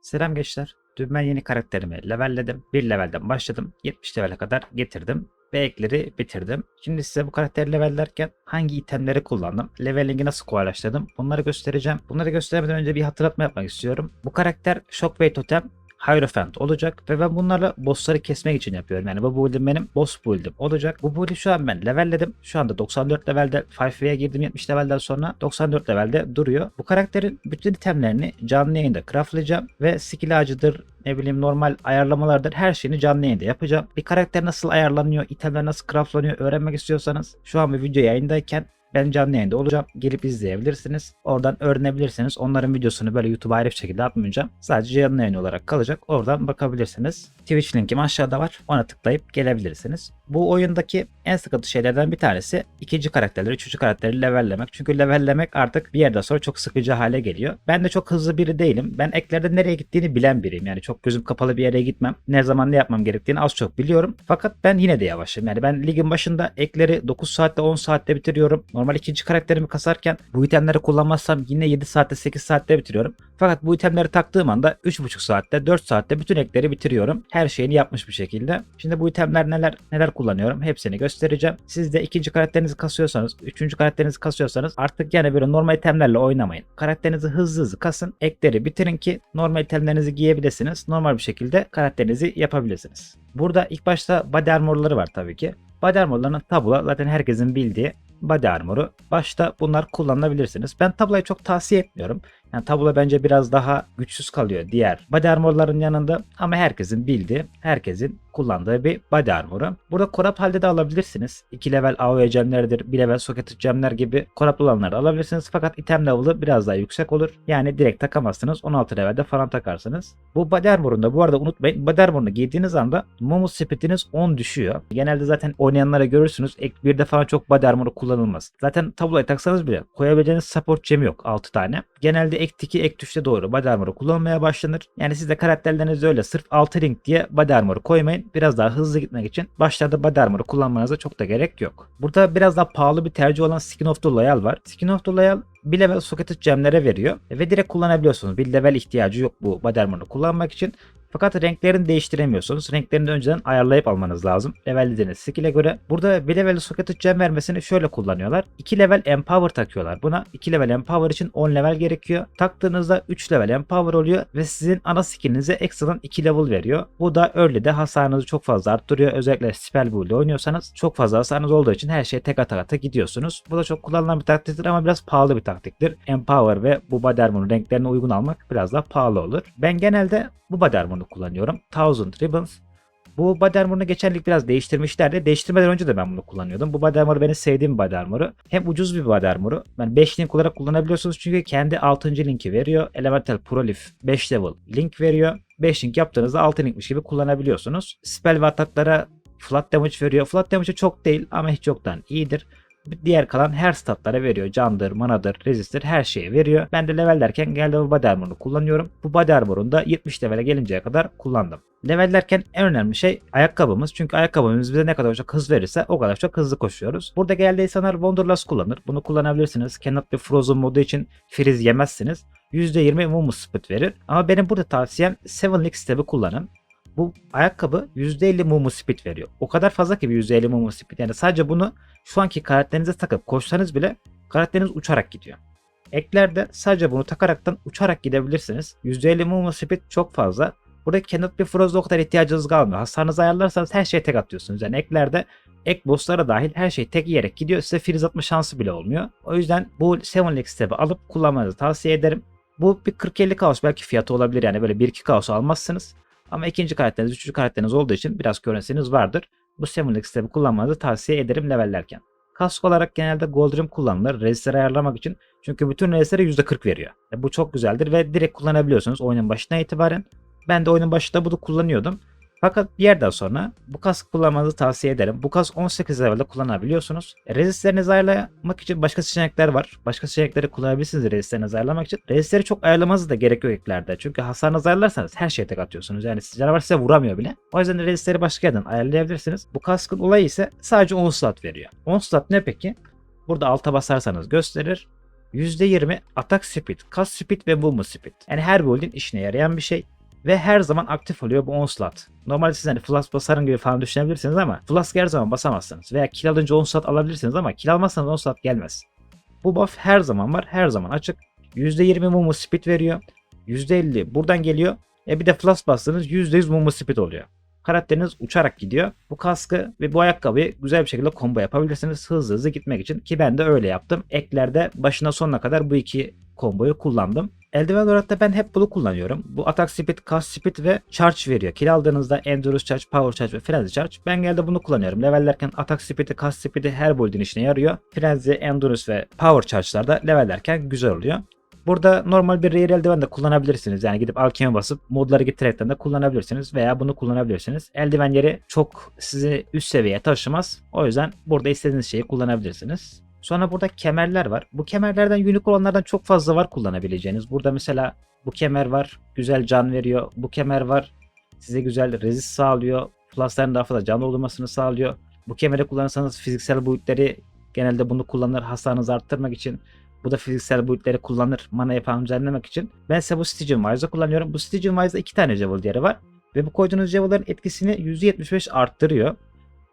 Selam gençler. Dün yeni karakterimi levelledim. Bir levelden başladım. 70 levele kadar getirdim. Ve ekleri bitirdim. Şimdi size bu karakteri levellerken hangi itemleri kullandım, levelingi nasıl kolaylaştırdım bunları göstereceğim. Bunları göstermeden önce bir hatırlatma yapmak istiyorum. Bu karakter Shockwave Totem Hierophant olacak ve ben bunlarla bossları kesmek için yapıyorum. Yani bu build'im benim boss build'im olacak. Bu build'i şu an ben levelledim. Şu anda 94 levelde 5V'ye girdim 70 levelden sonra 94 levelde duruyor. Bu karakterin bütün itemlerini canlı yayında craftlayacağım ve skill ağacıdır, ne bileyim normal ayarlamalardır her şeyini canlı yayında yapacağım. Bir karakter nasıl ayarlanıyor, itemler nasıl craftlanıyor öğrenmek istiyorsanız şu an bir video yayındayken ben canlı yayında olacağım. Gelip izleyebilirsiniz. Oradan öğrenebilirsiniz. Onların videosunu böyle YouTube'a ayrı bir şekilde atmayacağım. Sadece canlı yayın olarak kalacak. Oradan bakabilirsiniz. Twitch linkim aşağıda var. Ona tıklayıp gelebilirsiniz. Bu oyundaki en sıkıntı şeylerden bir tanesi ikinci karakterleri, üçüncü karakterleri levellemek. Çünkü levellemek artık bir yerden sonra çok sıkıcı hale geliyor. Ben de çok hızlı biri değilim. Ben eklerde nereye gittiğini bilen biriyim. Yani çok gözüm kapalı bir yere gitmem. Ne zaman ne yapmam gerektiğini az çok biliyorum. Fakat ben yine de yavaşım. Yani ben ligin başında ekleri 9 saatte 10 saatte bitiriyorum. Normal ikinci karakterimi kasarken bu itemleri kullanmazsam yine 7 saatte 8 saatte bitiriyorum. Fakat bu itemleri taktığım anda 3,5 saatte 4 saatte bütün ekleri bitiriyorum. Her şeyini yapmış bir şekilde. Şimdi bu itemler neler neler kullanıyorum hepsini göstereceğim. Siz de ikinci karakterinizi kasıyorsanız, üçüncü karakterinizi kasıyorsanız artık yani böyle normal itemlerle oynamayın. Karakterinizi hızlı hızlı kasın. Ekleri bitirin ki normal itemlerinizi giyebilirsiniz. Normal bir şekilde karakterinizi yapabilirsiniz. Burada ilk başta body armorları var tabii ki. Body armorlarının tabula zaten herkesin bildiği body armoru. Başta bunlar kullanabilirsiniz. Ben tabulayı çok tavsiye etmiyorum. Yani tabula bence biraz daha güçsüz kalıyor diğer body armorların yanında ama herkesin bildiği, herkesin kullandığı bir body armoru. Burada korap halde de alabilirsiniz. 2 level AOE gemleridir, 1 level socket gemler gibi koraplı olanları alabilirsiniz. Fakat item level'ı biraz daha yüksek olur. Yani direkt takamazsınız. 16 levelde falan takarsınız. Bu body armorunda bu arada unutmayın body armorunu giydiğiniz anda mumu speediniz 10 düşüyor. Genelde zaten oynayanlara görürsünüz. Ek 1'de falan çok body armoru kullanılmaz. Zaten tabloya taksanız bile koyabileceğiniz support gemi yok 6 tane. Genelde ek tiki ek tuşta doğru body armoru kullanmaya başlanır. Yani siz de karakterleriniz öyle sırf 6 ring diye body armoru koymayın. Biraz daha hızlı gitmek için başlarda body armoru kullanmanıza çok da gerek yok. Burada biraz daha pahalı bir tercih olan Skin of the Loyal var. Skin of the Loyal bir level socketed gemlere veriyor ve direkt kullanabiliyorsunuz. Bir level ihtiyacı yok bu armor'unu kullanmak için. Fakat renklerini değiştiremiyorsunuz. Renklerini önceden ayarlayıp almanız lazım. Levellediğiniz skill'e göre. Burada bir level socketed gem vermesini şöyle kullanıyorlar. 2 level empower takıyorlar. Buna 2 level empower için 10 level gerekiyor. Taktığınızda 3 level empower oluyor ve sizin ana skill'inize ekstradan 2 level veriyor. Bu da early'de hasarınızı çok fazla arttırıyor. Özellikle spell build'de oynuyorsanız çok fazla hasarınız olduğu için her şeye tek ata ata gidiyorsunuz. Bu da çok kullanılan bir taktiktir ama biraz pahalı bir taktiktir. Empower ve bu body armor'un renklerine uygun almak biraz daha pahalı olur. Ben genelde bu body armor'unu kullanıyorum. Thousand Ribbons. Bu body armor'unu geçen lig biraz değiştirmişlerdi. Değiştirmeden önce de ben bunu kullanıyordum. Bu body armor benim sevdiğim body armor'u. Hem ucuz bir body armor'u. Yani 5 link olarak kullanabiliyorsunuz çünkü kendi 6. linki veriyor. Elemental Prolif 5 level link veriyor. 5 link yaptığınızda 6 linkmiş gibi kullanabiliyorsunuz. Spell ve ataklara flat damage veriyor. Flat damage çok değil ama hiç yoktan iyidir. Diğer kalan her statlara veriyor. Candır, manadır, resistir her şeye veriyor. Ben de levellerken genelde bu body armor'unu kullanıyorum. Bu body armor'unu da 70 levele gelinceye kadar kullandım. Levellerken en önemli şey ayakkabımız. Çünkü ayakkabımız bize ne kadar çok hız verirse o kadar çok hızlı koşuyoruz. Burada genelde insanlar Wanderlust kullanır. Bunu kullanabilirsiniz. Cannot be Frozen modu için freeze yemezsiniz. %20 movement speed verir. Ama benim burada tavsiyem 7 League kullanın. Bu ayakkabı %50 movement speed veriyor. O kadar fazla ki bir %50 movement speed. Yani sadece bunu şu anki karakterinize takıp koşsanız bile karakteriniz uçarak gidiyor. Eklerde sadece bunu takaraktan uçarak gidebilirsiniz. %50 movement speed çok fazla. Burada Cannot Be Frozen o kadar ihtiyacınız kalmıyor. Hasarınızı ayarlarsanız her şeye tek atıyorsunuz. Yani eklerde ek bosslara dahil her şey tek yiyerek gidiyor. Size freeze atma şansı bile olmuyor. O yüzden bu 7 League step'i alıp kullanmanızı tavsiye ederim. Bu bir 40-50 kaos belki fiyatı olabilir yani böyle 1-2 kaos almazsınız. Ama ikinci karakteriniz, üçüncü karakteriniz olduğu için biraz currency'niz vardır. Bu Seven step'i kullanmanızı tavsiye ederim levellerken. Kask olarak genelde Gold Rim kullanılır. Resistleri ayarlamak için. Çünkü bütün resistlere %40 veriyor. E bu çok güzeldir ve direkt kullanabiliyorsunuz oyunun başına itibaren. Ben de oyunun başında bunu kullanıyordum. Fakat bir yerden sonra bu kask kullanmanızı tavsiye ederim. Bu kask 18 levelde kullanabiliyorsunuz. E, Rezistlerinizi ayarlamak için başka seçenekler var. Başka seçenekleri kullanabilirsiniz rezistlerinizi ayarlamak için. Rezistleri çok ayarlamanız da gerek yok eklerde. Çünkü hasarınızı ayarlarsanız her şeye tek atıyorsunuz. Yani canavar size vuramıyor bile. O yüzden rezistleri başka yerden ayarlayabilirsiniz. Bu kaskın olayı ise sadece 10 slot veriyor. 10 slot ne peki? Burada alta basarsanız gösterir. %20 atak speed, kas speed ve movement speed. Yani her build'in işine yarayan bir şey. Ve her zaman aktif oluyor bu onslaught. Normalde siz hani flask basarım gibi falan düşünebilirsiniz ama flask her zaman basamazsınız. Veya kill alınca onslaught alabilirsiniz ama kill almazsanız onslaught gelmez. Bu buff her zaman var, her zaman açık. %20 movement speed veriyor. %50 buradan geliyor. E bir de flask bastığınız %100 movement speed oluyor. Karakteriniz uçarak gidiyor. Bu kaskı ve bu ayakkabıyı güzel bir şekilde combo yapabilirsiniz. Hızlı hızlı gitmek için ki ben de öyle yaptım. Eklerde başına sonuna kadar bu iki komboyu kullandım. Eldiven olarak da ben hep bunu kullanıyorum. Bu atak speed, cast speed ve charge veriyor. Kill aldığınızda endurance charge, power charge ve frenzy charge. Ben genelde bunu kullanıyorum. Levellerken atak speed'i, cast speed'i her build'in işine yarıyor. Frenzy, endurance ve power charge'larda levellerken güzel oluyor. Burada normal bir rear eldiven de kullanabilirsiniz. Yani gidip alkemi basıp modları getirerekten de kullanabilirsiniz. Veya bunu kullanabilirsiniz. Eldivenleri çok sizi üst seviyeye taşımaz. O yüzden burada istediğiniz şeyi kullanabilirsiniz. Sonra burada kemerler var. Bu kemerlerden unique olanlardan çok fazla var kullanabileceğiniz. Burada mesela bu kemer var. Güzel can veriyor. Bu kemer var. Size güzel resist sağlıyor. Plusların daha fazla can doldurmasını sağlıyor. Bu kemeri kullanırsanız fiziksel boyutları genelde bunu kullanır hasarınızı arttırmak için. Bu da fiziksel boyutları kullanır mana yapan düzenlemek için. Ben ise bu Stygian Wise'ı kullanıyorum. Bu Stygian Wise'da iki tane Jewel değeri var. Ve bu koyduğunuz Jewel'ların etkisini %75 arttırıyor.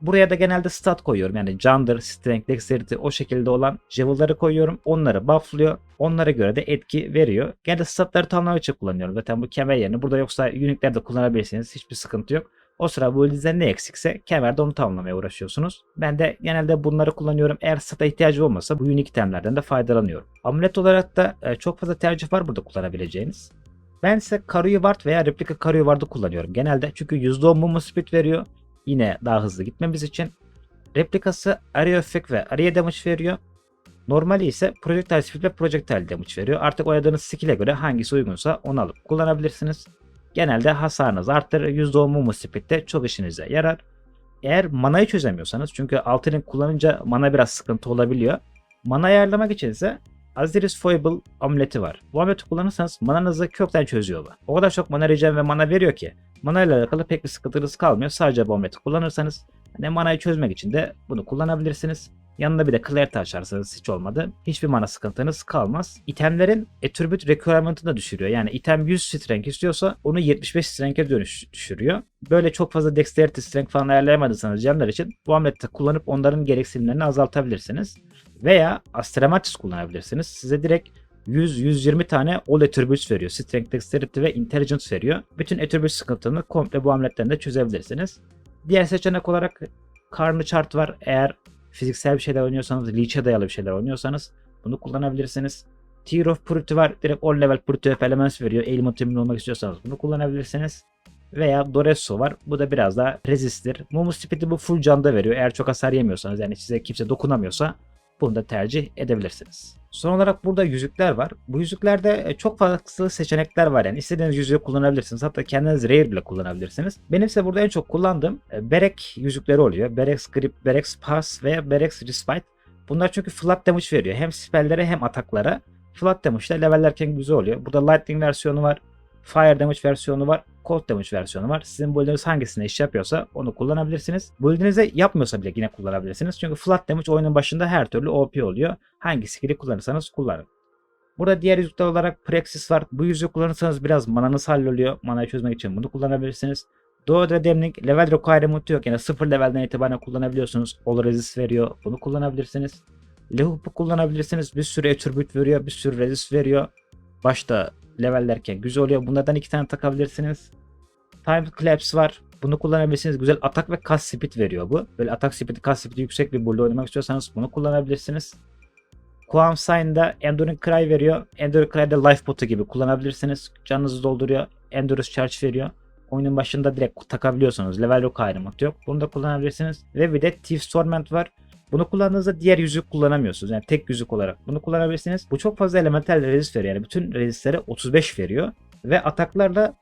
Buraya da genelde stat koyuyorum. Yani candır, strength, dexterity o şekilde olan Jewel'ları koyuyorum. Onları bufflıyor. Onlara göre de etki veriyor. Genelde statları tamamlamak için kullanıyorum. Zaten bu kemer yerini burada yoksa unique'ler de kullanabilirsiniz. Hiçbir sıkıntı yok. O sıra bu elinizde ne eksikse kemerde onu tamamlamaya uğraşıyorsunuz. Ben de genelde bunları kullanıyorum. Eğer stata ihtiyacı olmasa bu unique itemlerden de faydalanıyorum. Amulet olarak da e, çok fazla tercih var burada kullanabileceğiniz. Ben ise Karuyu Ward veya replika Karuyu Ward'ı kullanıyorum genelde. Çünkü %10 movement speed veriyor. Yine daha hızlı gitmemiz için. Replikası area effect ve area damage veriyor. Normali ise projectile speed ve projectile damage veriyor. Artık oynadığınız skill'e göre hangisi uygunsa onu alıp kullanabilirsiniz. Genelde hasarınızı arttırır. %10 movement speed de çok işinize yarar. Eğer manayı çözemiyorsanız çünkü altının kullanınca mana biraz sıkıntı olabiliyor. Mana ayarlamak için ise Aziris Foible amuleti var. Bu amuleti kullanırsanız mananızı kökten çözüyor bu. O kadar çok mana regen ve mana veriyor ki mana ile alakalı pek bir sıkıntınız kalmıyor. Sadece bu amuleti kullanırsanız hani manayı çözmek için de bunu kullanabilirsiniz. Yanında bir de Clarity açarsanız hiç olmadı. Hiçbir mana sıkıntınız kalmaz. İtemlerin attribute requirement'ını da düşürüyor. Yani item 100 strength istiyorsa onu 75 strength'e dönüş düşürüyor. Böyle çok fazla dexterity strength falan ayarlayamadıysanız canlar için bu amuleti kullanıp onların gereksinimlerini azaltabilirsiniz. Veya Astramatis kullanabilirsiniz. Size direkt 100-120 tane all attributes veriyor. Strength, Dexterity ve Intelligence veriyor. Bütün attribute sıkıntını komple bu amuletlerinde çözebilirsiniz. Diğer seçenek olarak karnı chart var. Eğer fiziksel bir şeyler oynuyorsanız, leech'e dayalı bir şeyler oynuyorsanız bunu kullanabilirsiniz. Tier of Purity var. Direkt all level Purity of Elements veriyor. Ailment emin olmak istiyorsanız bunu kullanabilirsiniz. Veya Doresso var. Bu da biraz daha resistir. Mumu Speed'i bu full canda veriyor. Eğer çok hasar yemiyorsanız yani size kimse dokunamıyorsa bunu da tercih edebilirsiniz. Son olarak burada yüzükler var. Bu yüzüklerde e, çok farklı seçenekler var. Yani istediğiniz yüzüğü kullanabilirsiniz. Hatta kendiniz rare bile kullanabilirsiniz. Benim ise burada en çok kullandığım e, Berek yüzükleri oluyor. Berex Grip, Berex Pass veya Berex Respite. Bunlar çünkü flat damage veriyor. Hem spellere hem ataklara. Flat damage ile levellerken güzel oluyor. Burada Lightning versiyonu var. Fire damage versiyonu var. Cold damage versiyonu var. Sizin build'iniz hangisine iş yapıyorsa onu kullanabilirsiniz. Build'inize yapmıyorsa bile yine kullanabilirsiniz. Çünkü flat damage oyunun başında her türlü OP oluyor. Hangi skill'i kullanırsanız kullanın. Burada diğer yüzükler olarak Praxis var. Bu yüzüğü kullanırsanız biraz mananız halloluyor. Manayı çözmek için bunu kullanabilirsiniz. Doğu Redemling level requirement yok. Yani 0 levelden itibaren kullanabiliyorsunuz. All resist veriyor. Bunu kullanabilirsiniz. Lehup'u kullanabilirsiniz. Bir sürü attribute veriyor. Bir sürü resist veriyor. Başta levellerken güzel oluyor. Bunlardan iki tane takabilirsiniz. Time Collapse var. Bunu kullanabilirsiniz. Güzel atak ve kas speed veriyor bu. Böyle atak speed, kas speed yüksek bir build oynamak istiyorsanız bunu kullanabilirsiniz. Quam Sign'da Enduring Cry veriyor. Enduring Cry'da Life Pot'u gibi kullanabilirsiniz. Canınızı dolduruyor. Endurance Charge veriyor. Oyunun başında direkt takabiliyorsunuz. Level yok ayrımatı yok. Bunu da kullanabilirsiniz. Ve bir de Thief's Torment var. Bunu kullandığınızda diğer yüzük kullanamıyorsunuz. Yani tek yüzük olarak bunu kullanabilirsiniz. Bu çok fazla elemental resist veriyor. Yani bütün resistlere 35 veriyor. Ve ataklarla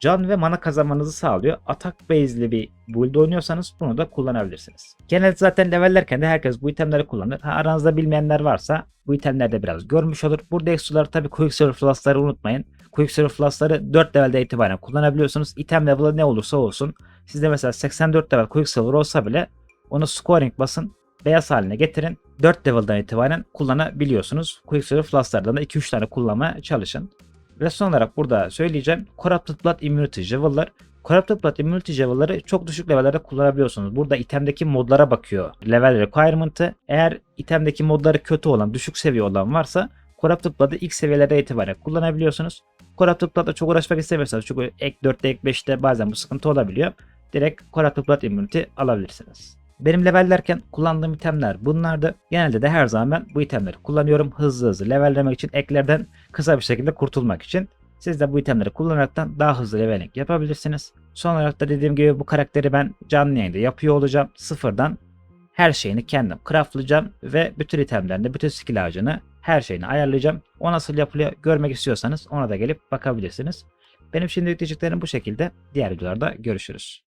can ve mana kazanmanızı sağlıyor. Atak base'li bir build oynuyorsanız bunu da kullanabilirsiniz. Genelde zaten levellerken de herkes bu itemleri kullanır. Ha, aranızda bilmeyenler varsa bu itemlerde biraz görmüş olur. Burada extraları tabii Quicksilver Flask'ları unutmayın. Quicksilver Flask'ları 4 levelde itibaren kullanabiliyorsunuz. Item level'ı ne olursa olsun. Sizde mesela 84 level Quicksilver olsa bile onu scoring basın. Beyaz haline getirin. 4 level'dan itibaren kullanabiliyorsunuz. Quicksilver Flask'lardan da 2-3 tane kullanmaya çalışın. Ve son olarak burada söyleyeceğim. Corrupted Blood Immunity Javel'lar. Corrupted Blood Immunity Javel'ları çok düşük levellerde kullanabiliyorsunuz. Burada itemdeki modlara bakıyor. Level Requirement'ı. Eğer itemdeki modları kötü olan, düşük seviye olan varsa Corrupted Blood'ı ilk seviyelerde itibaren kullanabiliyorsunuz. Corrupted Blood'la çok uğraşmak istemiyorsanız çünkü ek 4'te ek 5'te bazen bu sıkıntı olabiliyor. Direkt Corrupted Blood Immunity alabilirsiniz. Benim levellerken kullandığım itemler bunlardı. Genelde de her zaman ben bu itemleri kullanıyorum. Hızlı hızlı levellemek için eklerden kısa bir şekilde kurtulmak için. Siz de bu itemleri kullanaraktan daha hızlı leveling yapabilirsiniz. Son olarak da dediğim gibi bu karakteri ben canlı yayında yapıyor olacağım. Sıfırdan her şeyini kendim craftlayacağım ve bütün itemlerinde bütün skill ağacını her şeyini ayarlayacağım. O nasıl yapılıyor görmek istiyorsanız ona da gelip bakabilirsiniz. Benim şimdi yükleyeceklerim bu şekilde. Diğer videolarda görüşürüz.